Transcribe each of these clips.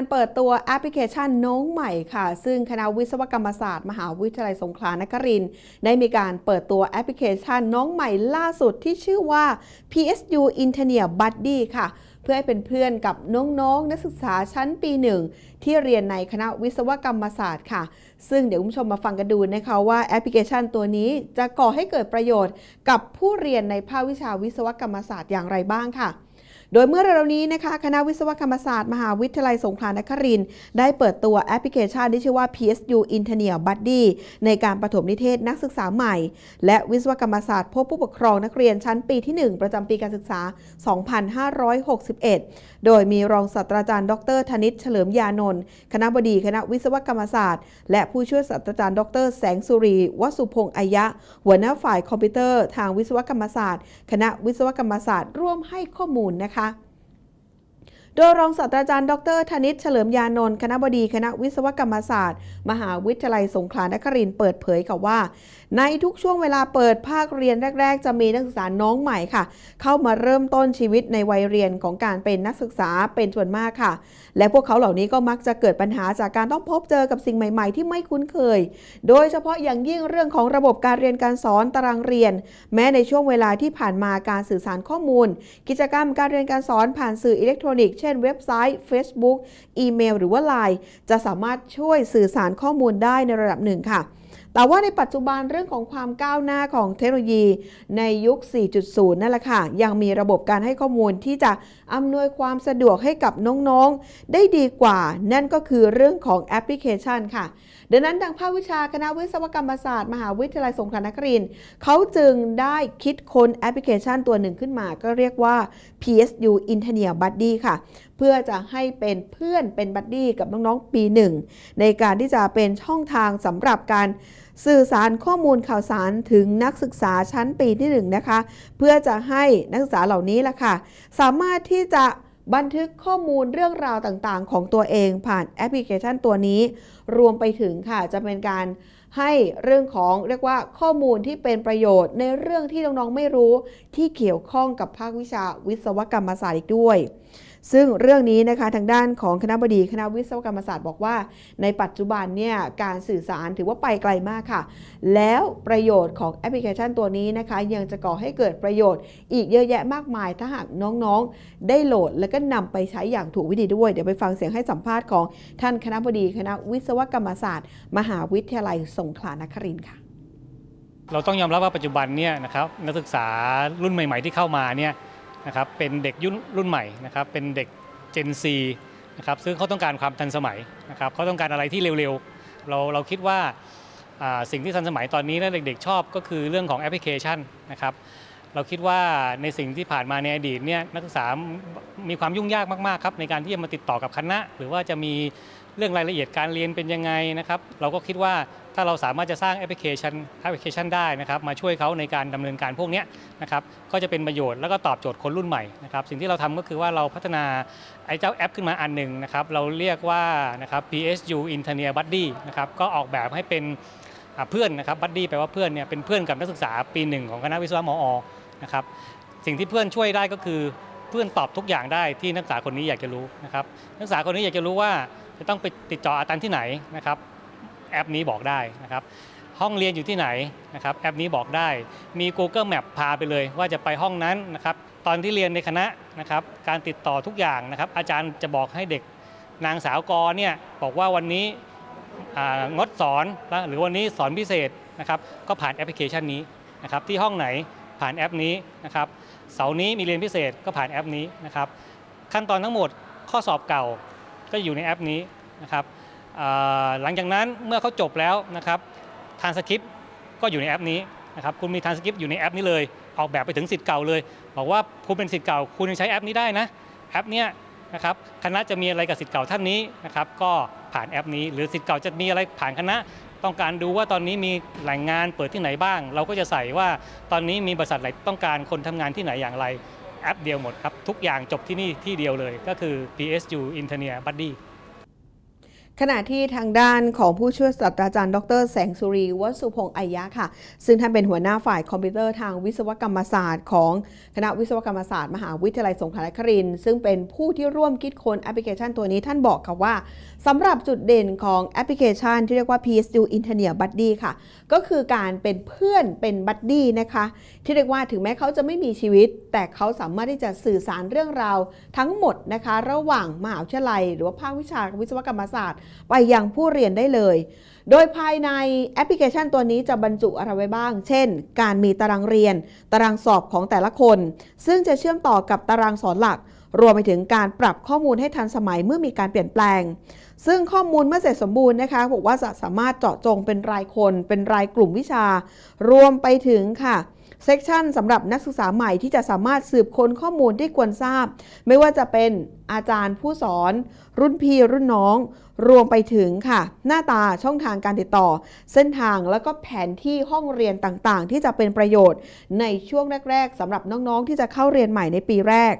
การเปิดตัวแอปพลิเคชันน้องใหม่ค่ะ ซึ่งคณะวิศวกรรมศาสตร์ มหาวิทยาลัยสงขลานครินทร์ได้มีการเปิดตัวแอปพลิเคชันน้องใหม่ล่าสุดที่ชื่อว่า PSU Engineer Buddy ค่ะ เพื่อให้เป็นเพื่อนกับน้องๆนักศึกษาชั้นปีหนึ่งที่เรียนในคณะวิศวกรรมศาสตร์ค่ะ ซึ่งเดี๋ยวคุณผู้ชมมาฟังกันดูนะคะว่าแอปพลิเคชันตัวนี้จะก่อให้เกิดประโยชน์กับผู้เรียนในภาควิชาวิศวกรรมศาสตร์อย่างไรบ้างค่ะ โดยเมื่อเร็วๆนี้นะคะ คณะวิศวกรรมศาสตร์ มหาวิทยาลัยสงขลานครินทร์ได้เปิดตัวแอปพลิเคชันที่ชื่อว่า PSU Engineer Buddy ในการประถมนิเทศนักศึกษาใหม่ และวิศวกรรมศาสตร์พบผู้ปกครองนักเรียนชั้นปีที่ 1 ประจำปีการศึกษา 2561 โดยมีรองศาสตราจารย์ ดรธนิตเฉลิมยานนท์คณะบดีคณะวิศวกรรมศาสตร์ และผู้ช่วยศาสตราจารย์ ดร แสงสุรีวสุพงษ์อายะ หัวหน้าฝ่ายคอมพิวเตอร์ ทางวิศวกรรมศาสตร์ คณะวิศวกรรมศาสตร์ร่วมให้ข้อมูลนะคะนะคะ โดยรองศาสตราจารย์ ดรธนิตเฉลิมยานนท์คณะบดีคณะวิศวกรรมศาสตร์ มหาวิทยาลัยสงขลานครินทร์เปิดเผยกับว่า ในทุกช่วงเวลาเปิดภาคเรียนแรก ๆ จะมีนักศึกษาน้องใหม่ค่ะ เข้ามาเริ่มต้นชีวิตในวัยเรียนของการเป็นนักศึกษาเป็นส่วนมากค่ะ และพวกเขาเหล่านี้ก็มักจะเกิดปัญหาจากการต้องพบเจอกับสิ่งใหม่ ๆ ที่ไม่คุ้นเคย โดยเฉพาะอย่างยิ่งเรื่องของระบบการเรียนการสอนตารางเรียน แม้ในช่วงเวลาที่ผ่านมาการสื่อสารข้อมูล กิจกรรมการเรียนการสอนผ่านสื่ออิเล็กทรอนิกส์เช่นเว็บไซต์ Facebook อีเมล หรือว่า Line จะสามารถช่วยสื่อสารข้อมูลได้ในระดับหนึ่งค่ะแต่ว่าในปัจจุบันเรื่องของความก้าวหน้าของเทคโนโลยีในยุค 4.0 นั่นแหละค่ะ ยังมีระบบการให้ข้อมูลที่จะอำนวยความสะดวกให้กับน้อง ๆ ได้ดีกว่า นั่นก็คือเรื่องของแอปพลิเคชันค่ะ ดังนั้นทางภาควิชาคณะวิศวกรรมศาสตร์ มหาวิทยาลัยสงขลานครินทร์เขาจึงได้คิดค้นแอปพลิเคชันตัวหนึ่งขึ้นมา ก็เรียกว่า PSU Engineer Buddy ค่ะ เพื่อจะให้เป็นเพื่อนเป็นบัดดี้กับน้องๆ ปีหนึ่งในการที่จะเป็นช่องทางสำหรับการสื่อสารข้อมูลข่าวสารถึงนักศึกษาชั้นปีที่หนึ่งนะคะ เพื่อจะให้นักศึกษาเหล่านี้ล่ะค่ะ สามารถที่จะ บันทึกข้อมูลเรื่องราวต่างๆ ของตัวเองผ่านแอปพลิเคชันตัวนี้ รวมไปถึงค่ะจะเป็นการให้เรื่องของเรียกว่าข้อมูลที่เป็นประโยชน์ในเรื่องที่น้องๆไม่รู้ที่เกี่ยวข้องกับภาควิชาวิศวกรรมศาสตร์อีกด้วย ซึ่งเรื่องนี้นะคะทางด้านของคณะบดีคณะวิศวกรรมศาสตร์บอกว่า ในปัจจุบันเนี่ยการสื่อสารถือว่าไปไกลมากค่ะ แล้วประโยชน์ของแอปพลิเคชันตัวนี้นะคะ ยังจะก่อให้เกิดประโยชน์ อีกเยอะแยะมากมาย ถ้าหากน้องๆ ได้โหลดแล้วก็นำไปใช้อย่างถูกวิธีด้วย เดี๋ยวไปฟังเสียงให้สัมภาษณ์ของท่านคณะบดีคณะวิศวกรรมศาสตร์ มหาวิทยาลัยสงขลานครินทร์ค่ะ เราต้องยอมรับว่าปัจจุบันเนี่ยนะครับนักศึกษารุ่นใหม่ ๆ ที่เข้ามาเนี่ย นะครับเป็นเด็กยุ่นรุ่นใหม่นะครับเป็นเด็ก Gen Z นะครับซึ่งเขาต้องการความทันสมัยนะครับเขาต้องการอะไรที่เร็วๆ เราเราคิดว่าอ่าสิ่งที่ทันสมัยตอนนี้และเด็กๆชอบก็คือเรื่องของแอปพลิเคชันนะครับ เราคิดว่าในสิ่งที่ผ่านมาในอดีตเนี่ยนักศึกษา มีความยุ่งยากมากๆครับในการที่จะมาติดต่อกับคณะ หรือว่าจะมีเรื่องรายละเอียดการเรียนเป็นยังไงนะครับเราก็คิดว่าถ้าเราสามารถจะสร้างแอปพลิเคชันแอปพลิเคชันได้นะครับมาช่วยเขาในการดำเนินการพวกนี้นะครับก็จะเป็นประโยชน์แล้วก็ตอบโจทย์คนรุ่นใหม่นะครับสิ่งที่เราทำก็คือว่าเราพัฒนาไอ้เจ้าแอปขึ้นมาอันหนึ่งนะครับเราเรียกว่านะครับ PSU Engineer Buddy นะครับก็ออกแบบให้เป็นเพื่อนนะครับบัดดี้แปลว่าเพื่อนเนี่ยเป็นเพื่อนกับนักศึกษาปีหนึ่งของคณะวิศวะมอ นะครับสิ่งที่เพื่อนช่วยได้ก็คือเพื่อนตอบทุกอย่างได้ที่นักศึกษาคนนี้อยากจะรู้นะครับนักศึกษาคนนี้อยากจะรู้ว่าจะต้องไปติดต่ออาจารย์ที่ไหนนะครับแอปนี้บอกได้นะครับห้องเรียนอยู่ที่ไหนนะครับแอปนี้บอกได้มี Google Map พาไปเลย ว่าจะไปห้องนั้นนะครับตอนที่เรียนในคณะนะครับการติดต่อทุกอย่างนะครับอาจารย์จะบอกให้เด็กนางสาวกเนี่ยบอกว่าวันนี้งดสอนหรือวันนี้สอนพิเศษนะครับก็ผ่านแอปพลิเคชันนี้นะครับที่ห้องไหน ผ่านแอปนี้นะครับเสาร์นี้มีเรียนพิเศษก็ผ่านแอปนี้นะครับขั้นตอนทั้งหมดข้อสอบเก่าก็อยู่ในแอปนี้นะครับหลังจากนั้นเมื่อเขาจบแล้วนะครับทานสคริปต์ก็อยู่ในแอปนี้นะครับคุณมีทานสคริปต์อยู่ในแอปนี้เลย ออกแบบไปถึงสิทธิ์เก่าเลย บอกว่าคุณเป็นสิทธิ์เก่า คุณยังใช้แอปนี้ได้นะแอปเนี้ยนะครับคณะจะมีอะไรกับสิทธิ์เก่าท่านนี้นะครับก็ผ่านแอปนี้ หรือสิทธิ์เก่าจะมีอะไรผ่านคณะ ต้องการดูว่าตอนนี้มีแหล่งงานเปิดที่ไหนบ้าง เราก็จะใส่ว่าตอนนี้มีบริษัทไหนต้องการคนทำงานที่ไหนอย่างไรแอปเดียวหมดครับ ทุกอย่างจบที่นี่ที่เดียวเลยก็คือ PSU Engineer Buddy ขณะที่ทางด้านของผู้ช่วยศาสตราจารย์ ดร แสงสุรีวสุพงษ์อายะค่ะ ซึ่งท่านเป็นหัวหน้าฝ่ายคอมพิวเตอร์ทางวิศวกรรมศาสตร์ ของคณะวิศวกรรมศาสตร์ มหาวิทยาลัยสงขลานครินทร์ซึ่งเป็นผู้ที่ร่วมคิดค้นแอปพลิเคชันตัวนี้ท่านบอกค่ะว่าสำหรับจุดเด่นของแอปพลิเคชันที่เรียกว่า PSU Engineer Buddy ค่ะ ก็คือการเป็นเพื่อนเป็นบัดดี้นะคะ ที่เรียกว่าถึงแม้เขาจะไม่มีชีวิต แต่เขาสามารถที่จะสื่อสารเรื่องราวทั้งหมดนะคะ ระหว่างมหาวิทยาลัย หรือว่าภาควิชาวิศวกรรมศาสตร์ไปยังผู้เรียนได้เลย โดยภายในแอปพลิเคชันตัวนี้จะบรรจุอะไรไว้บ้าง เช่น การมีตารางเรียน ตารางสอบของแต่ละคน ซึ่งจะเชื่อมต่อกับตารางสอนหลัก รวมไปถึงการปรับข้อมูลให้ทันสมัยเมื่อมีการเปลี่ยนแปลง ซึ่งข้อมูลเมื่อเสร็จสมบูรณ์นะคะบอกว่าจะสามารถเจาะจงเป็นรายคน เป็นรายกลุ่มวิชา รวมไปถึงค่ะ เซกชันสำหรับนักศึกษาใหม่ที่จะสามารถสืบค้นข้อมูลที่ควรทราบ ไม่ว่าจะเป็นอาจารย์ผู้สอน รุ่นพี่รุ่นน้อง รวมไปถึงค่ะ หน้าตาช่องทางการติดต่อ เส้นทางแล้วก็แผนที่ห้องเรียนต่างๆ ที่จะเป็นประโยชน์ในช่วงแรก ๆสำหรับน้องๆ ที่จะเข้าเรียนใหม่ในปีแรก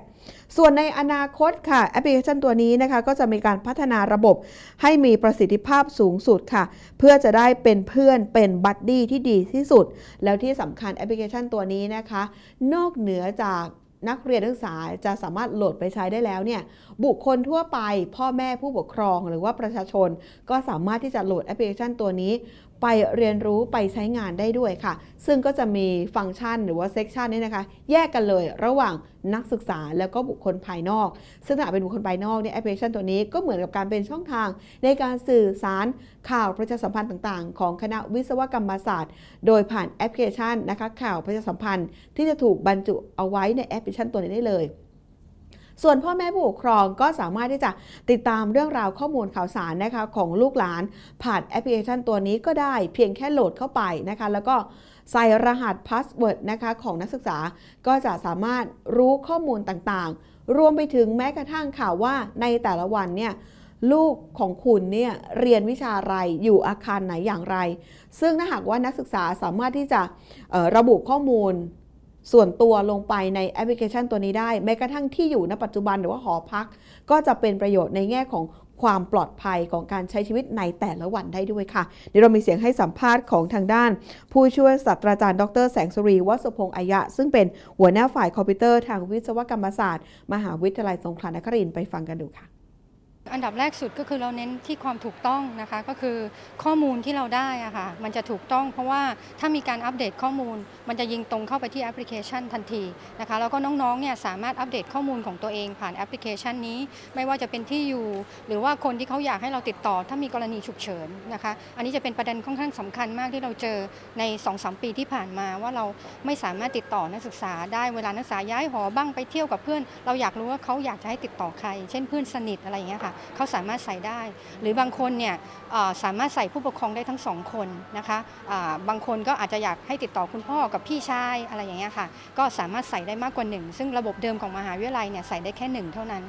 ส่วนในอนาคตค่ะแอปพลิเคชันตัวนี้นะคะก็จะมีการพัฒนาระบบให้มีประสิทธิภาพสูงสุดค่ะ เพื่อจะได้เป็นเพื่อนเป็นบัดดี้ที่ดีที่สุด แล้วที่สำคัญแอปพลิเคชันตัวนี้นะคะ นอกเหนือจากนักเรียนนักศึกษาจะสามารถโหลดไปใช้ได้แล้วเนี่ยบุคคลทั่วไป พ่อแม่ผู้ปกครองหรือว่าประชาชน ก็สามารถที่จะโหลดแอปพลิเคชันตัวนี้ ไปเรียนรู้ไปใช้งานได้ด้วยค่ะ ซึ่งก็จะมีฟังก์ชันหรือว่าเซกชันนี้นะคะ แยกกันเลยระหว่างนักศึกษาแล้วก็บุคคลภายนอกซึ่งถ้าเป็นบุคคลภายนอกเนี่ยแอปพลิเคชันตัวนี้ก็เหมือนกับการเป็นช่องทาง ในการสื่อสารข่าวประชาสัมพันธ์ต่างๆ ของคณะวิศวกรรมศาสตร์ โดยผ่านแอปพลิเคชันนะคะข่าวประชาสัมพันธ์ที่จะถูกบรรจุเอาไว้ในแอปพลิเคชันตัวนี้ได้เลย ส่วนพ่อแม่ผู้ปกครองก็สามารถที่จะติดตามเรื่องราวข้อมูลข่าวสารนะคะของลูกหลาน ผ่านแอปพลิเคชันตัวนี้ก็ได้เพียงแค่โหลดเข้าไปนะคะ แล้วก็ใส่รหัสพาสเวิร์ดนะคะของนักศึกษาก็จะสามารถรู้ข้อมูลต่างๆ รวมไปถึงแม้กระทั่งข่าวว่าในแต่ละวันเนี่ยลูกของคุณเนี่ยเรียนวิชาอะไรอยู่อาคารไหนอย่างไร ซึ่งถ้าหากว่านักศึกษาสามารถที่จะระบุข้อมูล ส่วนตัวลงไปในแอปพลิเคชันตัวนี้ได้ แม้กระทั่งที่อยู่ณปัจจุบันหรือว่าหอพัก ก็จะเป็นประโยชน์ในแง่ของความปลอดภัยของการใช้ชีวิตในแต่ละวันได้ด้วยค่ะ เดี๋ยวเรามีเสียงให้สัมภาษณ์ของทางด้าน ผู้ช่วยศาสตราจารย์ดรแสงสุรีวัสพงษ์อายะ ซึ่งเป็นหัวหน้าฝ่ายคอมพิวเตอร์ทางวิศวกรรมศาสตร์ มหาวิทยาลัยสงขลานครินทร์ไปฟังกันดูค่ะ อันดับแรกสุดก็คือเราเน้นที่ความถูกต้องนะคะ ก็คือข้อมูลที่เราได้อะค่ะมันจะถูกต้องเพราะว่าถ้ามีการอัปเดตข้อมูล มันจะยิงตรงเข้าไปที่แอปพลิเคชันทันทีนะคะแล้วก็น้องๆเนี่ยสามารถอัปเดตข้อมูลของตัวเองผ่านแอปพลิเคชันนี้ ไม่ว่าจะเป็นที่อยู่ หรือว่าคนที่เขาอยากให้เราติดต่อ ถ้ามีกรณีฉุกเฉินนะคะอันนี้จะเป็นประเด็นค่อนข้างสำคัญมากที่เราเจอใน2อสปีที่ผ่านมาว่าเราไม่สามารถติดต่อนักศึกษาได้เวลานักศึกษาย้ายหอบ้างไปเที่ยวกับเพื่อน เราอยากรู้ว่าเขาอยากจะให้ติดต่อใคร เช่นเพื่อนสนิทอะไรอย่างเงี้ยค่ะเขาสามารถใส่ได้ หรือบางคนเนี่ยสามารถใส่ผู้ปกครองได้ทั้งสองคนนะคะบางคนก็อาจจะอยากให้ติดต่อคุณพ่อกับพี่ชายอะไรอย่างเงี้ยค่ะ ก็สามารถใส่ได้มากกว่าหนึ่งซึ่งระบบเดิมของมหาวิทยาลัยเนี่ยใส่ได้แค่หนึ่งเท่านั้น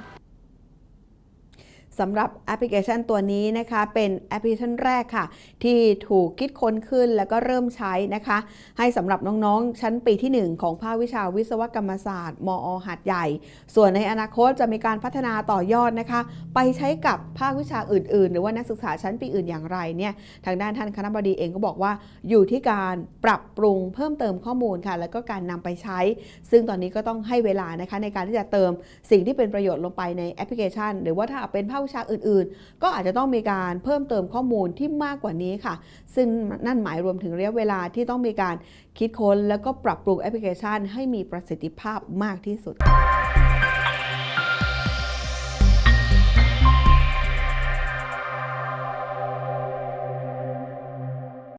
สำหรับแอปพลิเคชันตัวนี้นะคะ เป็นแอปพลิเคชันแรกค่ะ ที่ถูกคิดค้นขึ้นแล้วก็เริ่มใช้นะคะ ให้สำหรับน้องๆ ชั้นปีที่ 1 ของภาควิชาวิศวกรรมศาสตร์ มอหัดใหญ่ ส่วนในอนาคตจะมีการพัฒนาต่อยอดนะคะ ไปใช้กับภาควิชาอื่น ๆ หรือว่านักศึกษาชั้นปีอื่นอย่างไรเนี่ยทางด้านท่านคณะบดีเองก็บอกว่าอยู่ที่การปรับปรุงเพิ่มเติมข้อมูลค่ะ แล้วก็การนำไปใช้ ซึ่งตอนนี้ก็ต้องให้เวลานะคะในการที่จะเติมสิ่งที่เป็นประโยชน์ลงไปในแอปพลิเคชัน หรือว่าถ้าเป็นภาควิชาอื่นๆ ก็อาจจะต้องมีการเพิ่มเติมข้อมูลที่มากกว่านี้ค่ะ ซึ่งนั่นหมายรวมถึงระยะเวลาที่ต้องมีการคิดค้น แล้วก็ปรับปรุงแอปพลิเคชัน ให้มีประสิทธิภาพมากที่สุด